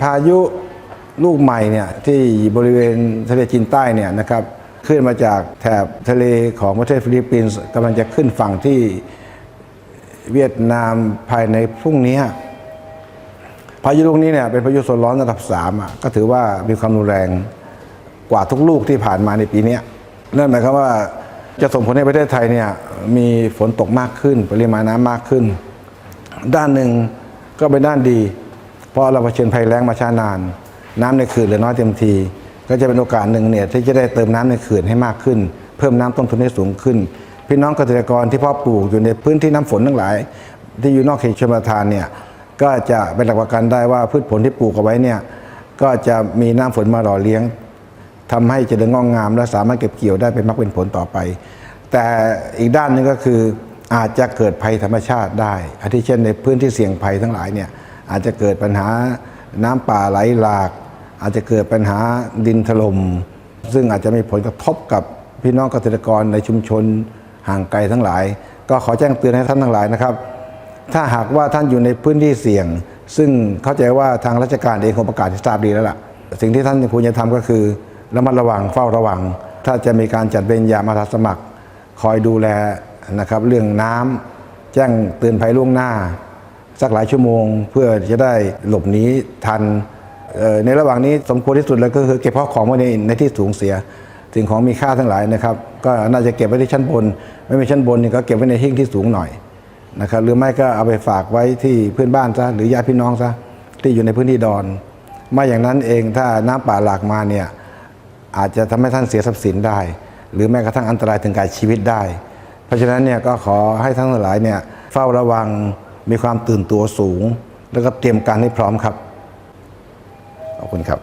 พายุลูกใหม่เนี่ยที่บริเวณทะเลจีนใต้เนี่ยนะครับขึ้นมาจากแถบทะเลของประเทศฟิลิปปินส์กำลังจะขึ้นฝั่งที่เวียดนามภายในพรุ่งนี้ พายุลูกนี้เนี่ยเป็นพายุโซนร้อนระดับ3อะก็ถือว่ามีความรุนแรงกว่าทุกลูกที่ผ่านมาในปีนี้นั่นหมายความว่าจะส่งผลให้ประเทศไทยเนี่ยมีฝนตกมากขึ้น ปริมาณน้ำมากขึ้น ด้านหนึ่งก็เป็นด้านดี เพราะเราเผชิญภัยแล้งมาช้านาน น้ำในเขื่อนเหลือน้อยเต็มที ก็จะเป็นโอกาสหนึ่งเนี่ยที่จะได้เติมน้ำในเขื่อนให้มากขึ้น เพิ่มน้ำต้นทุนให้สูงขึ้น พี่น้องเกษตรกรที่พาะปลูกอยู่ในพื้นที่น้ำฝนทั้งหลาย ที่อยู่นอกเขตชลประทานเนี่ยก็จะเป็นหลักประกันได้ว่าพืชผลที่ปลูกเอาไว้เนี่ยก็จะมีน้ำฝนมาหล่อเลี้ยงทำให้เจริญงอกงาม และสามารถเก็บเกี่ยวได้เป็นมรรคเป็นผลต่อไป แต่อีกด้านหนึงก็คืออาจจะเกิดภัยธรรมชาติได้อาทิเช่นในพื้นที่เสี่ยงภัยทั้งหลายเนี่ย อาจจะเกิดปัญหาน้ำป่าไหลหลาก อาจจะเกิดปัญหาดินถล่มซึ่งอาจจะมีผลกระทบกับพี่น้องเกษตรกรในชุมชนห่างไกลทั้งหลาย ก็ขอแจ้งเตือนให้ท่านทั้งหลายนะครับ ถ้าหากว่าท่านอยู่ในพื้นที่เสี่ยง ซึ่งเข้าใจว่าทางราชการเองคงประกาศที่ทราบดีแล้วล่ะ สิ่งที่ท่านควรจะทำก็คือระมัดระวังเฝ้าระวัง ถ้าจะมีการจัดเวรยามอาสาสมัคร คอยดูแลนะครับเรื่องน้ำแจ้งเตือนภัยล่วงหน้า สักหลายชั่วโมง เพื่อจะได้หลบหนีทันในระหว่างนี้สมควรที่สุดเลยก็คือเก็บข้าวของไว้ในในที่สูงเสียสิ่งของมีค่าทั้งหลายนะครับ ก็น่าจะเก็บไว้ที่ชั้นบน ไม่มีชั้นบนนี่ก็เก็บไว้ในหิ้งที่สูงหน่อยนะครับหรือไม่ก็เอาไปฝากไว้ที่เพื่อนบ้านซะหรือญาติพี่น้องซะที่อยู่ในพื้นที่ดอนไม่อย่างนั้นเองถ้าน้ำป่าหลากมาเนี่ยอาจจะทำให้ท่านเสียทรัพย์สินได้ หรือแม้กระทั่งอันตรายถึงกายชีวิตได้ เพราะฉะนั้นเนี่ยก็ขอให้ทั้งหลายเนี่ยเฝ้าระวัง มีความตื่นตัวสูง แล้วก็เตรียมการให้พร้อมครับ ขอบคุณครับ